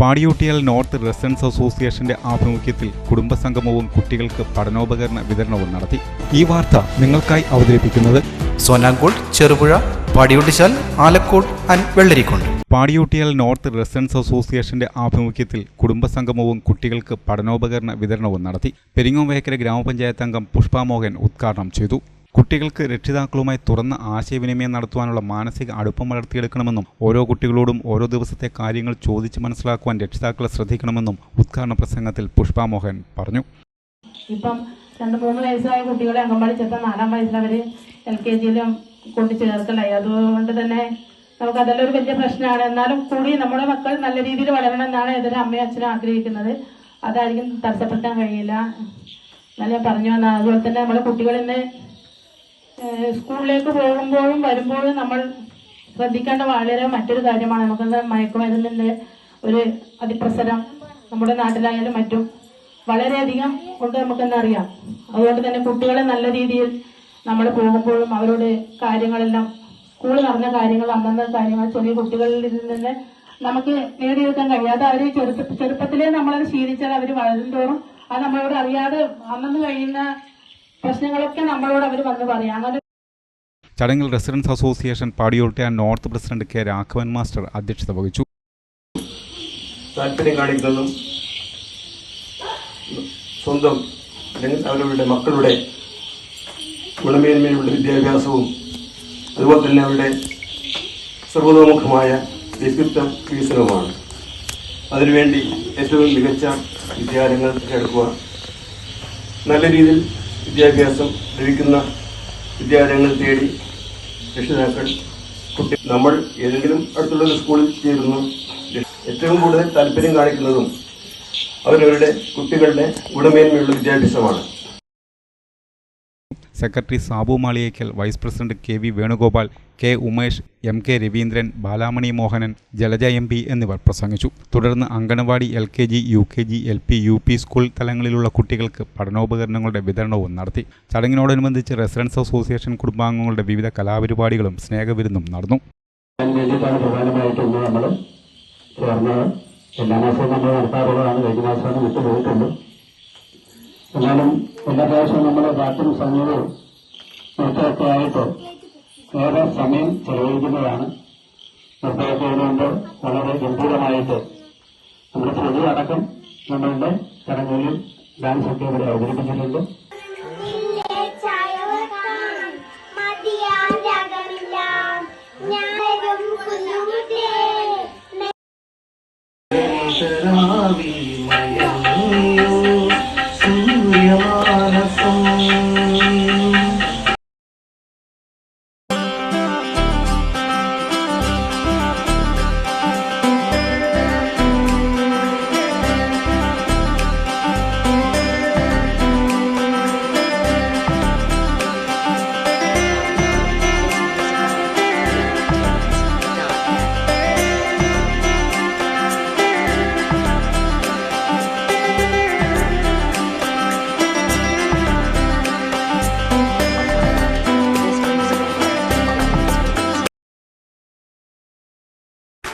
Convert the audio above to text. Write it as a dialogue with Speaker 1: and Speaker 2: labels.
Speaker 1: പാടിയൂട്ടിയാൽ north residence അസോസിയേഷന്റെ ആഭിമുഖ്യത്തിൽ കുടുംബസംഗമവും കുട്ടികൾക്ക് പഠനോപകരണ വിതരണവും നടത്തി. ഈ വാർത്ത നിങ്ങൾക്കായി അവതരിപ്പിക്കുന്നത്
Speaker 2: Sonankode Cherupuzha Padiyottuchal Alakode and Vellarikode
Speaker 1: Padiyottiyal north residents അസോസിയേഷന്റെ ആഭിമുഖ്യത്തിൽ കുടുംബസംഗമവും കുട്ടികൾക്ക് പഠനോപകരണ വിതരണവും നടത്തി. പെരിങ്ങോവേക്കര ഗ്രാമപഞ്ചായത്ത് അംഗം പുഷ്പ മോഹൻ ഉദ്ഘാടനം ചെയ്തു. കുട്ടികൾക്ക് രക്ഷിതാക്കളുമായി തുറന്ന ആശയവിനിമയം നടത്തുവാനുള്ള മാനസിക അടുപ്പം വളർത്തിയെടുക്കണമെന്നും ഓരോ കുട്ടികളോടും ഓരോ ദിവസത്തെ കാര്യങ്ങൾ ചോദിച്ച് മനസ്സിലാക്കുവാൻ രക്ഷിതാക്കളെ ശ്രദ്ധിക്കണമെന്നും ഉദ്ഘാടന പ്രസംഗത്തിൽ പുഷ്പ മോഹൻ പറഞ്ഞു.
Speaker 3: ഇപ്പം രണ്ട് മൂന്ന് വയസ്സായ കുട്ടികളെ അംഗൻവാടി ചേർത്ത നാലാം വയസ്സിൽ അവർ എൽ കെ ജിയിലും കൊണ്ട് ചേർക്കലായി അതുകൊണ്ട് തന്നെ നമുക്ക് അതെല്ലാം ഒരു വലിയ പ്രശ്നമാണ്. എന്നാലും കൂടി നമ്മുടെ മക്കൾ നല്ല രീതിയിൽ വളരണം എന്നാണ് ഏതൊരു അമ്മയും അച്ഛനും ആഗ്രഹിക്കുന്നത്. അതായിരിക്കും തടസ്സപ്പെടുത്താൻ കഴിയില്ല. എന്നാൽ ഞാൻ പറഞ്ഞു വന്ന അതുപോലെ തന്നെ നമ്മുടെ ഏഹ് സ്കൂളിലേക്ക് പോകുമ്പോഴും വരുമ്പോഴും നമ്മൾ ശ്രദ്ധിക്കേണ്ട വളരെ മറ്റൊരു കാര്യമാണ്. നമുക്കെന്താ മയക്കുമരുന്നിന്റെ ഒരു അതിപ്രസരം നമ്മുടെ നാട്ടിലായാലും മറ്റും വളരെയധികം കൊണ്ട് നമുക്കെന്നറിയാം അതുകൊണ്ട് തന്നെ കുട്ടികളെ നല്ല രീതിയിൽ നമ്മൾ പോകുമ്പോഴും അവരോട് കാര്യങ്ങളെല്ലാം സ്കൂൾ നടന്ന കാര്യങ്ങൾ അന്നന്ന കാര്യങ്ങൾ ചെറിയ കുട്ടികളിൽ നിന്ന് നമുക്ക് നേടിയെടുക്കാൻ കഴിയാതെ അവർ ചെറുപ്പ ചെറുപ്പത്തിലേ നമ്മളത് ശീലിച്ചാൽ അവർ വളരുന്തോറും അത് നമ്മളോട് അറിയാതെ അന്നന്ന് കഴിയുന്ന പ്രശ്നങ്ങളൊക്കെ നമ്മളോട് അവർ വന്ന് പറയാം. അങ്ങനെ
Speaker 1: ചടങ്ങിൽ residence association പാടിയോട്ടിയ north president K Raghavan master അധ്യക്ഷത വഹിച്ചു.
Speaker 4: താല്പര്യം കാണിക്കുന്നതും സ്വന്തം അല്ലെങ്കിൽ അവരവരുടെ മക്കളുടെ ഗുണമേന്മയുള്ള വിദ്യാഭ്യാസവും അതുപോലെ തന്നെ അവരുടെ സർവതോമുഖമായ വ്യക്തിത്വ വികസനവുമാണ്. അതിനുവേണ്ടി ഏറ്റവും മികച്ച വിദ്യാലയങ്ങൾ തിരഞ്ഞെടുക്കുക നല്ല രീതിയിൽ വിദ്യാഭ്യാസം ലഭിക്കുന്ന വിദ്യാലയങ്ങൾ തേടി രക്ഷിതാക്കൾ കുട്ടി നമ്മൾ ഏതെങ്കിലും അടുത്തുള്ള ഒരു സ്കൂളിൽ ചേരുന്നു. ഏറ്റവും കൂടുതൽ താല്പര്യം കാണിക്കുന്നതും അവരവരുടെ കുട്ടികളുടെ ഗുണമേന്മയുള്ള വിദ്യാഭ്യാസമാണ്.
Speaker 1: Secretary Sabu Maliyekkal vice president K V Venugopal K Umesh M K Raveendran Balamani Mohanan Jalaja M P എന്നിവർ പ്രസംഗിച്ചു. തുടർന്ന് anganwadi L K G U K G L P U P school തലങ്ങളിലുള്ള കുട്ടികൾക്ക് പഠനോപകരണങ്ങളുടെ വിതരണവും നടത്തി. ചടങ്ങിനോടനുബന്ധിച്ച് റെസിഡൻസ് അസോസിയേഷൻ കുടുംബാംഗങ്ങളുടെ വിവിധ കലാപരിപാടികളും സ്നേഹവിരുന്നും നടന്നു.
Speaker 5: എല്ലാ മാസവും നമ്മൾ നടത്താറുള്ളതാണ്. കഴിഞ്ഞ മാസമാണ് വിട്ടുപോയിട്ടുണ്ട്. എന്നാലും എല്ലാ പ്രാവശ്യവും നമ്മൾ പാട്ടും സമയവും നൃത്തമൊക്കെ ആയിട്ട് ഏറെ സമയം ചെലവഴിക്കുന്നതാണ്. നൃത്തമൊക്കെ കൊണ്ട് വളരെ ഗംഭീരമായിട്ട് നമ്മുടെ ശ്രുതി അടക്കം നമ്മളുടെ ചടങ്ങുകളിൽ ഡാൻസ് ഒക്കെ ഇവിടെ അവതരിപ്പിച്ചിട്ടുണ്ട്.
Speaker 6: നിന്നെ